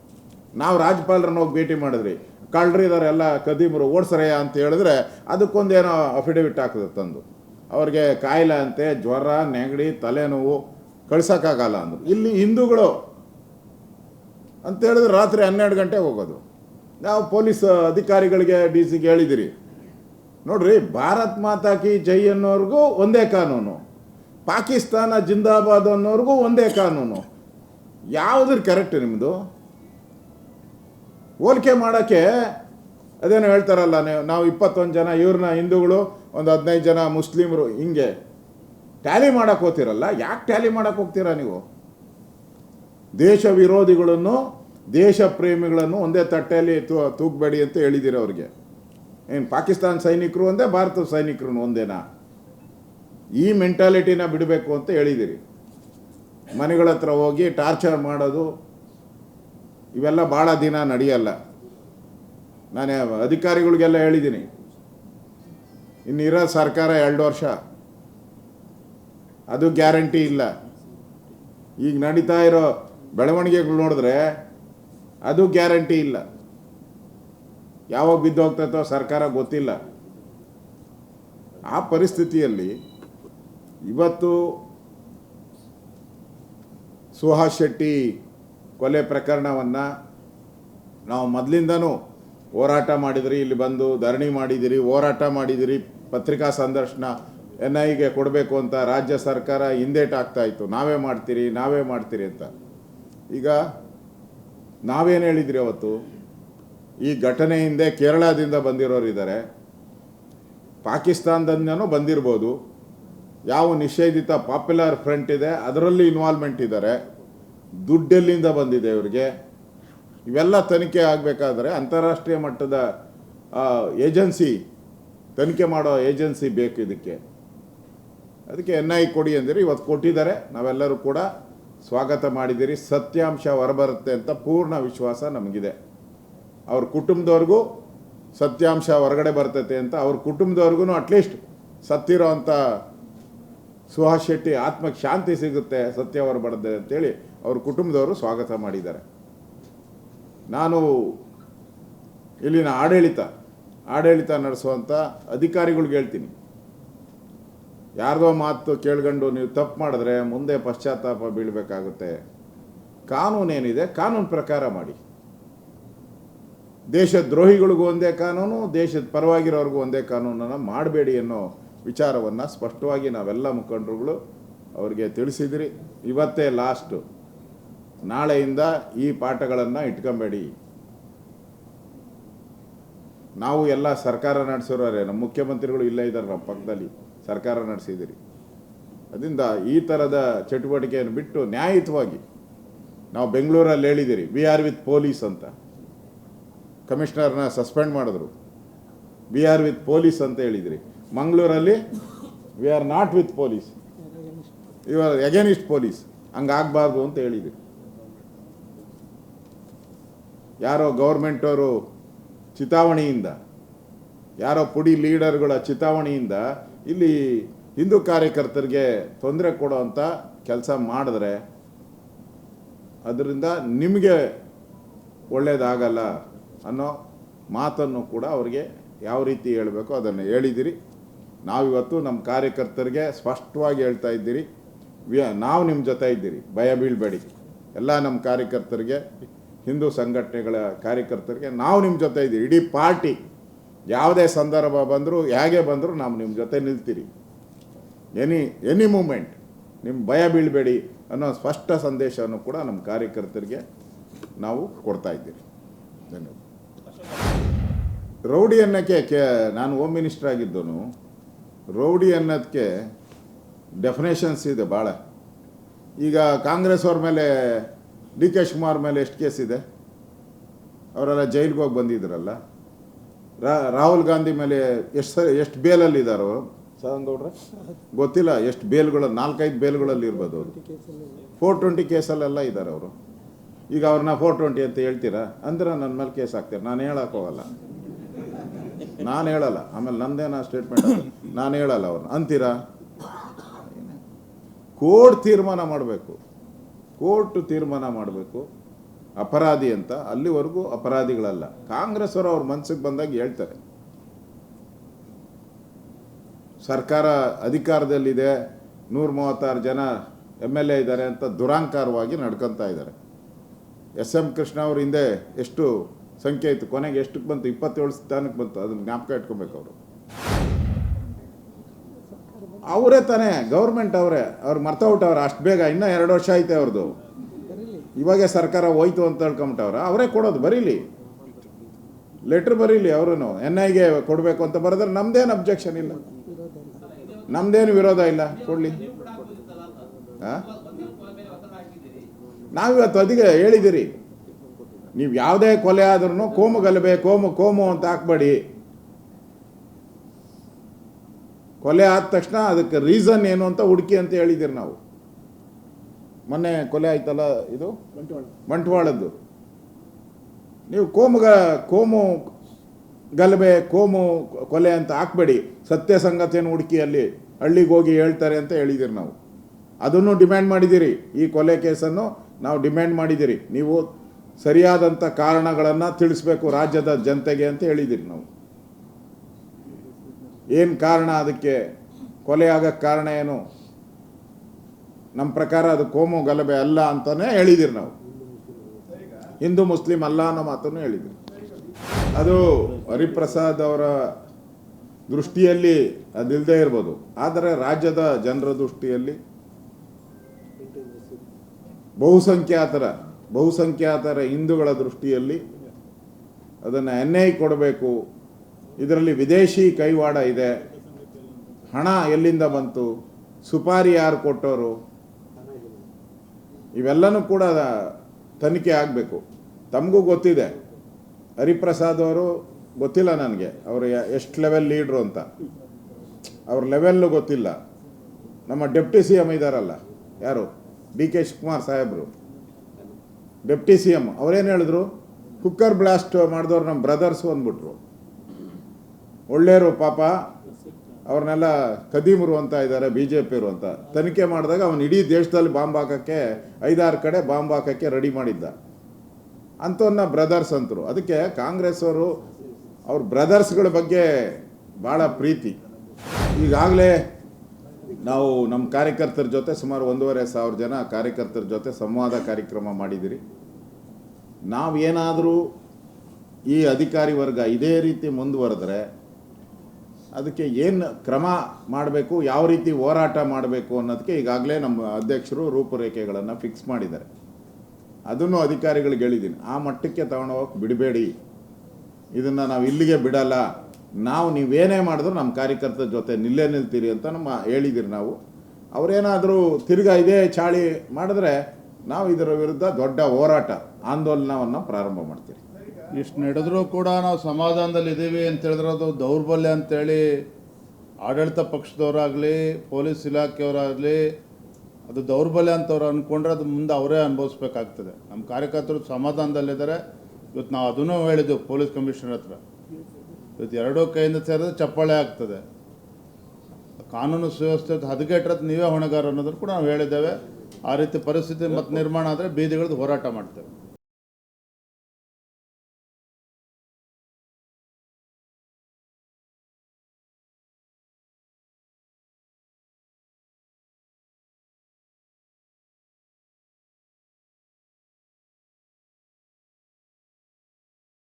ನಾವು ರಾಜ್ಯಪಾಲರನ್ನ ಹೋಗಿ ಭೇಟಿ ಮಾಡಿದ್ರಿ. ಕಳ್ಳರಿದ್ದಾರೆ ಎಲ್ಲ ಕದೀಮರು ಓಡಿಸ್ರಯ್ಯ ಅಂತ ಹೇಳಿದ್ರೆ ಅದಕ್ಕೊಂದೇನೋ ಅಫಿಡವಿಟ್ ಹಾಕಿದ್ರು ತಂದು. ಅವ್ರಿಗೆ ಕಾಯಿಲೆ ಅಂತೆ, ಜ್ವರ, ನೆಗಡಿ, ತಲೆನೋವು ಕಳ್ಸೋಕ್ಕಾಗಲ್ಲ ಅಂದರು. ಇಲ್ಲಿ ಹಿಂದೂಗಳು ಅಂತ ಹೇಳಿದ್ರೆ ರಾತ್ರಿ ಹನ್ನೆರಡು ಗಂಟೆಗೆ ಹೋಗೋದು. ನಾವು ಪೊಲೀಸ್ ಅಧಿಕಾರಿಗಳಿಗೆ ಡಿ ಸಿಗೆ ಹೇಳಿದಿರಿ. ನೋಡ್ರಿ, ಭಾರತ್ ಮಾತಾ ಕಿ ಜೈ ಅನ್ನೋರ್ಗೂ ಒಂದೇ ಕಾನೂನು. ಪಾಕಿಸ್ತಾನ ಜಿಂದಾಬಾದ್ ಅನ್ನೋರ್ಗೂ ಒಂದೇ ಕಾನೂನು. ಯಾವುದ್ರ ಕರೆಕ್ಟ್ ನಿಮ್ಮದು ಹೋಲಿಕೆ ಮಾಡೋಕ್ಕೆ ಅದೇನೋ ಹೇಳ್ತಾರಲ್ಲ, ನೀವು, ನಾವು ಇಪ್ಪತ್ತೊಂದು ಜನ ಇವ್ರನ್ನ ಹಿಂದೂಗಳು, ಒಂದು ಹದಿನೈದು ಜನ ಮುಸ್ಲಿಮರು ಹಿಂಗೆ. ಟ್ಯಾಲಿ ಮಾಡೋಕ್ಕೆ ಹೋಗ್ತಿರಲ್ಲ? ಯಾಕೆ ಟ್ಯಾಲಿ ಮಾಡಕ್ಕೆ ಹೋಗ್ತೀರಾ ನೀವು? ದೇಶ ವಿರೋಧಿಗಳನ್ನು ದೇಶ ಪ್ರೇಮಿಗಳನ್ನು ಒಂದೇ ತಟ್ಟೆಯಲ್ಲಿ ತೂ, ತೂಗಬೇಡಿ ಅಂತ ಹೇಳಿದ್ದೀರಿ ಅವ್ರಿಗೆ. ಏನು ಪಾಕಿಸ್ತಾನ ಸೈನಿಕರು ಒಂದೇ ಭಾರತದ ಸೈನಿಕರು ಒಂದೇನಾ? ಈ ಮೆಂಟಾಲಿಟಿನ ಬಿಡಬೇಕು ಅಂತ ಹೇಳಿದ್ದೀರಿ ಮನೆಗಳ ಹತ್ರ ಹೋಗಿ ಟಾರ್ಚರ್ ಮಾಡೋದು, ಇವೆಲ್ಲ ಭಾಳ ದಿನ ನಡೆಯಲ್ಲ. ನಾನು ಅಧಿಕಾರಿಗಳಿಗೆಲ್ಲ ಹೇಳಿದ್ದೀನಿ ಇನ್ನಿರೋ ಸರ್ಕಾರ ಎರಡು ವರ್ಷ. ಅದು ಗ್ಯಾರಂಟಿ ಇಲ್ಲ. ಈಗ ನಡೀತಾ ಇರೋ ಬೆಳವಣಿಗೆಗಳು ನೋಡಿದ್ರೆ ಅದು ಗ್ಯಾರಂಟಿ ಇಲ್ಲ. ಯಾವಾಗ ಬಿದ್ದು ಹೋಗ್ತೈತೋ ಸರ್ಕಾರ ಗೊತ್ತಿಲ್ಲ. ಆ ಪರಿಸ್ಥಿತಿಯಲ್ಲಿ ಇವತ್ತು ಸುಹಾಸ್ ಶೆಟ್ಟಿ ಕೊಲೆ ಪ್ರಕರಣವನ್ನು ನಾವು ಮೊದಲಿಂದನೂ ಹೋರಾಟ ಮಾಡಿದಿರಿ, ಇಲ್ಲಿ ಬಂದು ಧರಣಿ ಮಾಡಿದಿರಿ, ಹೋರಾಟ ಮಾಡಿದಿರಿ, ಪತ್ರಿಕಾ ಸಂದರ್ಶನ, ಎನ್ ಐಗೆ ಕೊಡಬೇಕು ಅಂತ ರಾಜ್ಯ ಸರ್ಕಾರ ಆಗ್ತಾ ಇತ್ತು. ನಾವೇ ಮಾಡ್ತೀರಿ ನಾವೇ ಮಾಡ್ತೀರಿ ಅಂತ. ಈಗ ನಾವೇನು ಹೇಳಿದ್ರಿ ಅವತ್ತು? ಈ ಘಟನೆ ಹಿಂದೆ ಕೇರಳದಿಂದ ಬಂದಿರೋರು ಇದ್ದಾರೆ. ಪಾಕಿಸ್ತಾನದಿಂದನೂ ಬಂದಿರ್ಬೋದು. ಯಾವ ನಿಷೇಧಿತ ಪಾಪ್ಯುಲರ್ ಫ್ರಂಟ್ ಇದೆ, ಅದರಲ್ಲಿ ಇನ್ವಾಲ್ವ್ಮೆಂಟ್ ಇದ್ದಾರೆ. ದುಡ್ಡೆಲ್ಲಿಂದ ಬಂದಿದೆ ಇವರಿಗೆ. ಇವೆಲ್ಲ ತನಿಖೆ ಆಗಬೇಕಾದ್ರೆ ಅಂತಾರಾಷ್ಟ್ರೀಯ ಮಟ್ಟದ ಏಜೆನ್ಸಿ, ತನಿಖೆ ಮಾಡೋ ಏಜೆನ್ಸಿ ಬೇಕು ಇದಕ್ಕೆ. ಅದಕ್ಕೆ ಎನ್ ಐ ಕೊಡಿ ಅಂದರೆ, ಇವತ್ತು ಕೊಟ್ಟಿದ್ದಾರೆ. ನಾವೆಲ್ಲರೂ ಕೂಡ ಸ್ವಾಗತ ಮಾಡಿದ್ದೀರಿ ಸತ್ಯಾಂಶ ಹೊರಬರುತ್ತೆ ಅಂತ ಪೂರ್ಣ ವಿಶ್ವಾಸ ನಮಗಿದೆ. ಅವ್ರ ಕುಟುಂಬದವ್ರಿಗೂ ಸತ್ಯಾಂಶ ಹೊರಗಡೆ ಬರ್ತೈತೆ ಅಂತ ಅವ್ರ ಕುಟುಂಬದವ್ರಿಗೂ ಅಟ್ಲೀಸ್ಟ್ ಸತ್ತಿರೋ ಅಂಥ ಸುಹಾಸ್ ಶೆಟ್ಟಿ ಆತ್ಮಕ್ಕೆ ಶಾಂತಿ ಸಿಗುತ್ತೆ, ಸತ್ಯ ಹೊರಬಡದೆ ಅಂತೇಳಿ ಅವ್ರ ಕುಟುಂಬದವರು ಸ್ವಾಗತ ಮಾಡಿದ್ದಾರೆ. ನಾನು ಇಲ್ಲಿನ ಆಡಳಿತ ಆಡಳಿತ ನಡೆಸುವಂಥ ಅಧಿಕಾರಿಗಳ್ಗೆ ಹೇಳ್ತೀನಿ. ಯಾರ್ದೋ ಮಾತು ಕೇಳ್ಕೊಂಡು ನೀವು ತಪ್ಪು ಮಾಡಿದ್ರೆ ಮುಂದೆ ಪಶ್ಚಾತ್ತಾಪ ಬೀಳಬೇಕಾಗುತ್ತೆ. ಕಾನೂನೇನಿದೆ? ಕಾನೂನು ಪ್ರಕಾರ ಮಾಡಿ. ದೇಶ ದ್ರೋಹಿಗಳಿಗೂ ಒಂದೇ ಕಾನೂನು, ದೇಶದ ಪರವಾಗಿರೋರಿಗೂ ಒಂದೇ ಕಾನೂನನ್ನು ಮಾಡಬೇಡಿ ಅನ್ನೋ ವಿಚಾರವನ್ನು ಸ್ಪಷ್ಟವಾಗಿ ನಾವೆಲ್ಲ ಮುಖಂಡರುಗಳು ಅವರಿಗೆ ತಿಳಿಸಿದಿರಿ. ಇವತ್ತೇ ಲಾಸ್ಟು ನಾಳೆಯಿಂದ ಈ ಪಾಠಗಳನ್ನು ಇಟ್ಕೊಂಬೇಡಿ. ನಾವು ಎಲ್ಲ ಸರ್ಕಾರ ನಡೆಸಿರೋರೆ ನಮ್ಮ ಮುಖ್ಯಮಂತ್ರಿಗಳು ಇಲ್ಲೇ ಇದ್ದಾರೆ ನಮ್ಮ ಪಕ್ಕದಲ್ಲಿ. ಸರ್ಕಾರ ನಡೆಸಿದಿರಿ. ಅದರಿಂದ ಈ ಥರದ ಚಟುವಟಿಕೆಯನ್ನು ಬಿಟ್ಟು ನ್ಯಾಯಯುತವಾಗಿ ನಾವು ಬೆಂಗಳೂರಲ್ಲಿ ಹೇಳಿದ್ದೀರಿ ವಿ ಆರ್ ವಿತ್ ಪೊಲೀಸ್ ಅಂತ. ಕಮಿಷನರ್ನ ಸಸ್ಪೆಂಡ್ ಮಾಡಿದ್ರು. ವಿ ಆರ್ ವಿತ್ ಪೊಲೀಸ್ ಅಂತ ಹೇಳಿದಿರಿ. ಮಂಗಳೂರಲ್ಲಿ we are not with police you are against police ಹಂಗಾಗಬಾರ್ದು ಅಂತ ಹೇಳಿದಿರಿ. ಯಾರೋ ಗೌರ್ಮೆಂಟವರು ಚಿತಾವಣೆಯಿಂದ, ಯಾರೋ ಪುಡಿ ಲೀಡರ್ಗಳ ಚಿತಾವಣೆಯಿಂದ ಇಲ್ಲಿ ಹಿಂದೂ ಕಾರ್ಯಕರ್ತರಿಗೆ ತೊಂದರೆ ಕೊಡೋವಂಥ ಕೆಲಸ ಮಾಡಿದ್ರೆ ಅದರಿಂದ ನಿಮಗೆ ಒಳ್ಳೆಯದಾಗಲ್ಲ ಅನ್ನೋ ಮಾತನ್ನು ಕೂಡ ಅವರಿಗೆ ಯಾವ ರೀತಿ ಹೇಳಬೇಕು ಅದನ್ನು ಹೇಳಿದಿರಿ. ನಾವಿವತ್ತು ನಮ್ಮ ಕಾರ್ಯಕರ್ತರಿಗೆ ಸ್ಪಷ್ಟವಾಗಿ ಹೇಳ್ತಾ ಇದ್ದೀರಿ. ನಾವು ನಿಮ್ಮ ಜೊತೆ ಇದ್ದೀರಿ. ಭಯ ಬೀಳಬೇಡಿ. ಎಲ್ಲ ನಮ್ಮ ಕಾರ್ಯಕರ್ತರಿಗೆ, ಹಿಂದೂ ಸಂಘಟನೆಗಳ ಕಾರ್ಯಕರ್ತರಿಗೆ ನಾವು ನಿಮ್ಮ ಜೊತೆ ಇದ್ದೀವಿ. ಇಡೀ ಪಾರ್ಟಿ ಯಾವುದೇ ಸಂದರ್ಭ ಬಂದರೂ, ಹೇಗೆ ಬಂದರೂ ನಾವು ನಿಮ್ಮ ಜೊತೆ ನಿಲ್ತೀರಿ. ಎನಿ ಎನಿ ಮೂಮೆಂಟ್ ನಿಮ್ಮ ಭಯ ಬೀಳಬೇಡಿ ಅನ್ನೋ ಸ್ಪಷ್ಟ ಸಂದೇಶವನ್ನು ಕೂಡ ನಮ್ಮ ಕಾರ್ಯಕರ್ತರಿಗೆ ನಾವು ಕೊಡ್ತಾ ಇದ್ದೀರಿ. ಧನ್ಯವಾದ. ರೌಡಿ ಅನ್ನೋಕ್ಕೆ ಕೆ, ನಾನು ಹೋಮ್ ಮಿನಿಸ್ಟರ್ ಆಗಿದ್ದನು ರೌಡಿ ಅನ್ನೋದಕ್ಕೆ ಡೆಫಿನೇಷನ್ಸ್ ಇದೆ ಭಾಳ. ಈಗ ಕಾಂಗ್ರೆಸ್ ಅವ್ರ ಮೇಲೆ, ಡಿ ಕೆ ಶಿವಕುಮಾರ್ ಮೇಲೆ ಎಷ್ಟು ಕೇಸ್ ಇದೆ? ಅವರೆಲ್ಲ ಜೈಲಿಗೆ ಹೋಗಿ ಬಂದಿದ್ರಲ್ಲ. ರಾ- ರಾಹುಲ್ ಗಾಂಧಿ ಮೇಲೆ ಎಷ್ಟು ಎಷ್ಟು ಬೇಲಲ್ಲಿ ಇದ್ದಾರೋ ಅವರು ಸದಾನಗೌಡ್ರೆ ಗೊತ್ತಿಲ್ಲ ಎಷ್ಟು ಬೇಲ್ಗಳು ನಾಲ್ಕೈದು ಬೇಲ್ಗಳಲ್ಲಿ ಇರ್ಬೋದು ಅವರು. ಫೋರ್ ಟ್ವೆಂಟಿ ಕೇಸಲ್ಲೆಲ್ಲ ಇದ್ದಾರೆ ಅವರು. ಈಗ ಅವ್ರನ್ನ ಫೋರ್ ಟ್ವೆಂಟಿ ಅಂತ ಹೇಳ್ತೀರಾ? ಅಂದ್ರೆ ನನ್ನ ಮೇಲೆ ಕೇಸ್ ಹಾಕ್ತೀರ? ನಾನು ಹೇಳೋಕ್ಕೋಗಲ್ಲ ನಾನು ಹೇಳಲ್ಲ. ಆಮೇಲೆ ನಂದೇನ ಸ್ಟೇಟ್ಮೆಂಟ್ ನಾನು ಹೇಳಲ್ಲ ಅವ್ರನ್ನ ಅಂತೀರಾ? ಕೋರ್ಟ್ ತೀರ್ಮಾನ ಮಾಡಬೇಕು. ಕೋರ್ಟ್ ತೀರ್ಮಾನ ಮಾಡಬೇಕು. ಅಪರಾಧಿ ಅಂತ ಅಲ್ಲಿವರೆಗೂ ಅಪರಾಧಿಗಳಲ್ಲ. ಕಾಂಗ್ರೆಸ್ ಅವರು ಅವ್ರ ಮನಸ್ಸಿಗೆ ಬಂದಾಗ ಹೇಳ್ತಾರೆ. ಸರ್ಕಾರ ಅಧಿಕಾರದಲ್ಲಿದೆ ನೂರ ಮೂವತ್ತಾರು ಜನ ಎಂ ಎಲ್ ಎ ಇದ್ದಾರೆ ಅಂತ ದುರಾಂಕಾರವಾಗಿ ನಡ್ಕೊತಾ ಇದ್ದಾರೆ. ಎಸ್ ಎಂ ಕೃಷ್ಣ ಅವ್ರ ಹಿಂದೆ ಎಷ್ಟು ಸಂಖ್ಯೆ ಇತ್ತು? ಕೊನೆಗೆ ಎಷ್ಟಕ್ಕೆ ಬಂತು? ಇಪ್ಪತ್ತೇಳು ಸ್ಥಾನಕ್ಕೆ ಬಂತು. ಅದನ್ನ ಜ್ಞಾಪಕ ಇಟ್ಕೊಬೇಕು ಅವರು. ಅವರೇ ತಾನೇ, ಗೌರ್ಮೆಂಟ್ ಅವರೇ. ಅವ್ರು ಮರ್ತೋಗ್ಬಿಟ್ಟವ್ರೆ ಅಷ್ಟು ಬೇಗ, ಇನ್ನೂ ಎರಡು ವರ್ಷ ಐತೆ ಅವ್ರದ್ದು ಇವಾಗೆ ಸರ್ಕಾರ ಹೋಯ್ತು ಅಂತ ಹೇಳ್ಕೊಂಬಿಟ್ಟವ್ರ, ಅವರೇ ಕೊಡೋದು, ಬರೀಲಿ. ಲೆಟ್ರ್ ಬರೀಲಿ ಅವರು ಎನ್ ಐಗೆ ಕೊಡಬೇಕು ಅಂತ ಬರೆದ್ರೆ ನಮ್ದೇನು ಅಬ್ಜೆಕ್ಷನ್ ಇಲ್ಲ. ನಮ್ದೇನು ವಿರೋಧ ಇಲ್ಲ, ಕೊಡಲಿ. ನಾವಿವತ್ತು ಅದಕ್ಕೆ ಹೇಳಿದಿರಿ, ನೀವು ಯಾವುದೇ ಕೊಲೆ ಆದ್ರೂ ಕೋಮು ಗಲಭೆ, ಕೋಮು ಕೋಮು ಅಂತ ಹಾಕ್ಬೇಡಿ. ಕೊಲೆ ಆದ ತಕ್ಷಣ ಅದಕ್ಕೆ ರೀಸನ್ ಏನು ಅಂತ ಹುಡುಕಿ ಅಂತ ಹೇಳಿದಿರಿ ನಾವು. ಮೊನ್ನೆ ಕೊಲೆ ಆಯ್ತಲ್ಲ ಇದು? ಬಂಟ್ವಾಳದ್ದು. ನೀವು ಕೋಮುಗ ಕೋಮು ಗಲಭೆ ಕೋಮು ಕೊಲೆ ಅಂತ ಹಾಕ್ಬೇಡಿ. ಸತ್ಯ ಸಂಗತಿಯನ್ನು ಹುಡುಕಿ ಅಲ್ಲಿ ಹಳ್ಳಿಗೆ ಹೋಗಿ ಹೇಳ್ತಾರೆ ಅಂತ ಹೇಳಿದಿರಿ ನಾವು. ಅದನ್ನು ಡಿಮ್ಯಾಂಡ್ ಮಾಡಿದ್ದೀರಿ. ಈ ಕೊಲೆ ಕೇಸನ್ನು ನಾವು ಡಿಮ್ಯಾಂಡ್ ಮಾಡಿದ್ದೀರಿ. ನೀವು ಸರಿಯಾದಂಥ ಕಾರಣಗಳನ್ನು ತಿಳಿಸ್ಬೇಕು ರಾಜ್ಯದ ಜನತೆಗೆ ಅಂತ ಹೇಳಿದ್ದೀರಿ ನಾವು. ಏನು ಕಾರಣ ಅದಕ್ಕೆ? ಕೊಲೆ ಆಗೋಕ್ಕೆ ಕಾರಣ ಏನು? ನಮ್ಮ ಪ್ರಕಾರ ಅದು ಕೋಮು ಗಲಭೆ ಅಲ್ಲ ಅಂತಲೇ ಹೇಳಿದ್ದೀರಿ ನಾವು. ಹಿಂದೂ ಮುಸ್ಲಿಂ ಅಲ್ಲ ಅನ್ನೋ ಮಾತನ್ನು ಹೇಳಿದ್ರು. ಅದು ಹರಿಪ್ರಸಾದ್ ಅವರ ದೃಷ್ಟಿಯಲ್ಲಿ ಅದಿಲ್ಲದೆ ಇರ್ಬೋದು. ಆದರೆ ರಾಜ್ಯದ ಜನರ ದೃಷ್ಟಿಯಲ್ಲಿ ಬಹುಸಂಖ್ಯಾತರ ಬಹುಸಂಖ್ಯಾತರ ಹಿಂದೂಗಳ ದೃಷ್ಟಿಯಲ್ಲಿ ಅದನ್ನು ಐ ಕೊಡಬೇಕು. ಇದರಲ್ಲಿ ವಿದೇಶಿ ಕೈವಾಡ ಇದೆ. ಹಣ ಎಲ್ಲಿಂದ ಬಂತು? ಸುಪಾರಿ ಯಾರು ಕೊಟ್ಟವರು? ಇವೆಲ್ಲನೂ ಕೂಡ ತನಿಖೆ ಆಗಬೇಕು. ತಮಗೂ ಗೊತ್ತಿದೆ. ಹರಿಪ್ರಸಾದ್ ಅವರು ಗೊತ್ತಿಲ್ಲ ನನಗೆ. ಅವರು ಎಷ್ಟು ಲೆವೆಲ್ ಲೀಡ್ರು ಅಂತ. ಅವ್ರ ಲೆವೆಲ್ಲು ಗೊತ್ತಿಲ್ಲ. ನಮ್ಮ ಡೆಪ್ಟಿ ಸಿ ಎಂ ಇದ್ದಾರಲ್ಲ ಯಾರು? ಡಿ ಕೆ ಶಿವಕುಮಾರ್ ಸಾಹೇಬರು. ಡೆಪ್ಟಿ ಸಿ ಎಂ ಅವ್ರೇನು ಹೇಳಿದ್ರು? ಕುಕ್ಕರ್ ಬ್ಲಾಸ್ಟ್ ಮಾಡಿದವ್ರು ನಮ್ಮ ಬ್ರದರ್ಸು ಅಂದ್ಬಿಟ್ರು. ಒಳ್ಳೆಯವರು ಪಾಪ. ಅವ್ರನ್ನೆಲ್ಲ ಕದೀಮರು ಅಂತ ಇದ್ದಾರೆ ಬಿ ಜೆ ಪಿಯವರು ಅಂತ. ತನಿಖೆ ಮಾಡಿದಾಗ ಅವನು ಇಡೀ ದೇಶದಲ್ಲಿ ಬಾಂಬ್ ಹಾಕೋಕ್ಕೆ, ಐದಾರು ಕಡೆ ಬಾಂಬ್ ಹಾಕೋಕ್ಕೆ ರೆಡಿ ಮಾಡಿದ್ದ. ಅಂಥವನ್ನ ಬ್ರದರ್ಸ್ ಅಂತರು. ಅದಕ್ಕೆ ಕಾಂಗ್ರೆಸ್ ಅವರು, ಅವ್ರ ಬ್ರದರ್ಸ್ಗಳ ಬಗ್ಗೆ ಭಾಳ ಪ್ರೀತಿ. ಈಗಾಗಲೇ ನಾವು ನಮ್ಮ ಕಾರ್ಯಕರ್ತರ ಜೊತೆ ಸುಮಾರು ಒಂದೂವರೆ ಸಾವಿರ ಜನ ಕಾರ್ಯಕರ್ತರ ಜೊತೆ ಸಂವಾದ ಕಾರ್ಯಕ್ರಮ ಮಾಡಿದಿರಿ. ನಾವು ಏನಾದರೂ ಈ ಅಧಿಕಾರಿ ವರ್ಗ ಇದೇ ರೀತಿ ಮುಂದುವರೆದ್ರೆ ಅದಕ್ಕೆ ಏನು ಕ್ರಮ ಮಾಡಬೇಕು, ಯಾವ ರೀತಿ ಹೋರಾಟ ಮಾಡಬೇಕು ಅನ್ನೋದಕ್ಕೆ ಈಗಾಗಲೇ ನಮ್ಮ ಅಧ್ಯಕ್ಷರು ರೂಪುರೇಖೆಗಳನ್ನು ಫಿಕ್ಸ್ ಮಾಡಿದ್ದಾರೆ. ಅದನ್ನು ಅಧಿಕಾರಿಗಳಿಗೆ ಹೇಳಿದ್ದೀನಿ. ಆ ಮಟ್ಟಕ್ಕೆ ತಗೊಂಡೋಗಕ್ಕೆ ಬಿಡಬೇಡಿ. ಇದನ್ನು ನಾವು ಇಲ್ಲಿಗೆ ಬಿಡಲ್ಲ. ನಾವು ನೀವೇನೇ ಮಾಡಿದ್ರು ನಮ್ಮ ಕಾರ್ಯಕರ್ತರ ಜೊತೆ ನಿಲ್ಲೇ ನಿಲ್ತೀರಿ ಅಂತ ನಮ್ಮ ಹೇಳಿದಿರಿ ನಾವು. ಅವರೇನಾದರೂ ತಿರ್ಗಾ ಇದೇ ಚಾಳಿ ಮಾಡಿದ್ರೆ ನಾವು ಇದರ ವಿರುದ್ಧ ದೊಡ್ಡ ಹೋರಾಟ, ಆಂದೋಲನವನ್ನು ಪ್ರಾರಂಭ ಮಾಡ್ತೀವಿ ಇಷ್ಟು ನಡೆದರೂ ಕೂಡ ನಾವು ಸಮಾಧಾನದಲ್ಲಿ ಇದ್ದೀವಿ ಅಂತ ಹೇಳಿದ್ರೆ ಅದು ದೌರ್ಬಲ್ಯ ಅಂತೇಳಿ ಆಡಳಿತ ಪಕ್ಷದವರಾಗಲಿ, ಪೊಲೀಸ್ ಇಲಾಖೆಯವರಾಗಲಿ, ಅದು ದೌರ್ಬಲ್ಯ ಅಂತವ್ರು ಅಂದ್ಕೊಂಡ್ರೆ ಅದು ಮುಂದೆ ಅವರೇ ಅನುಭವಿಸ್ಬೇಕಾಗ್ತದೆ. ನಮ್ಮ ಕಾರ್ಯಕರ್ತರು ಸಮಾಧಾನದಲ್ಲಿದ್ದಾರೆ. ಇವತ್ತು ನಾವು ಅದನ್ನೂ ಹೇಳಿದ್ದೆವು ಪೊಲೀಸ್ ಕಮಿಷನರ್ ಹತ್ರ. ಇವತ್ತು ಎರಡೂ ಕೈಯಿಂದ ಸೇರಿದ್ರೆ ಚಪ್ಪಾಳೆ ಆಗ್ತದೆ. ಕಾನೂನು ಸುವ್ಯವಸ್ಥೆ ಹದಗೆಟ್ಟರೆ ನೀವೇ ಹೊಣೆಗಾರ ಅನ್ನೋದನ್ನು ಕೂಡ ನಾವು ಹೇಳಿದ್ದೇವೆ. ಆ ರೀತಿ ಪರಿಸ್ಥಿತಿ ಮತ್ತೆ ನಿರ್ಮಾಣ ಆದರೆ ಬೀದಿಗಳದ್ದು ಹೋರಾಟ ಮಾಡ್ತೇವೆ.